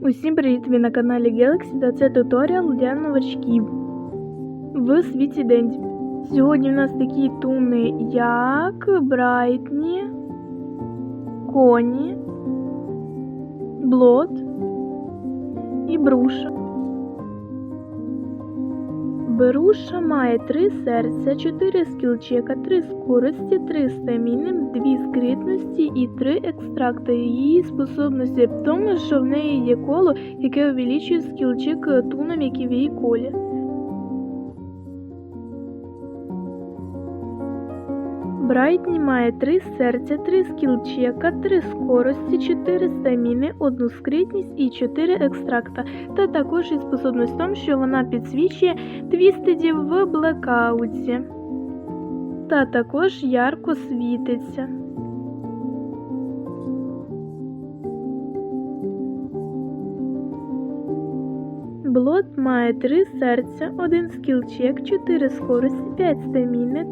Усім привіт! Ви на каналі Galaxy та це туторіал для новачків в світі Денді. Сьогодні в нас такі туни, як Брайтні, Коні, Блот і Бруша. Беруша має три серця, чотири скілчека, три скорості, три стаміни, дві скритності і три екстракти. Її способності в тому, що в неї є коло, яке увеличує скілчик тунам, які в її колі. Брайтні має 3 серця, 3 скілчека, 3 скорості, 4 стаміни, 1 скритність і 4 екстракта. Та також і способність в тому, що вона підсвічує твістедів в блекауті. Та також ярко світиться. Блот має 3 серця, 1 скілчек, 4 скорості, 5 стаміни,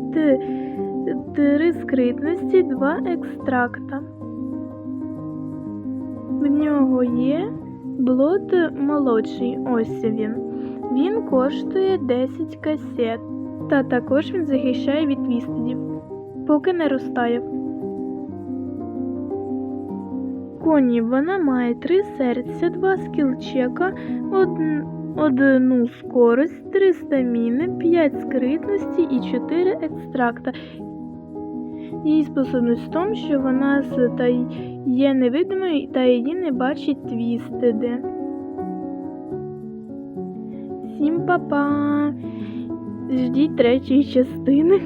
3 скритності, 2 екстракта. В нього є блот молодший. Ось він. Він коштує 10 касет. Та також він захищає від твістедів, поки не розтаяв. Коні вона має 3 серця, 2 скілчека, 1, одну скорость, 3 стаміни, 5 скритності і 4 екстракта. Її способність в тому, що вона та є невидимою та її не бачить твістиди. Всім па-па! Ждіть третьої частини.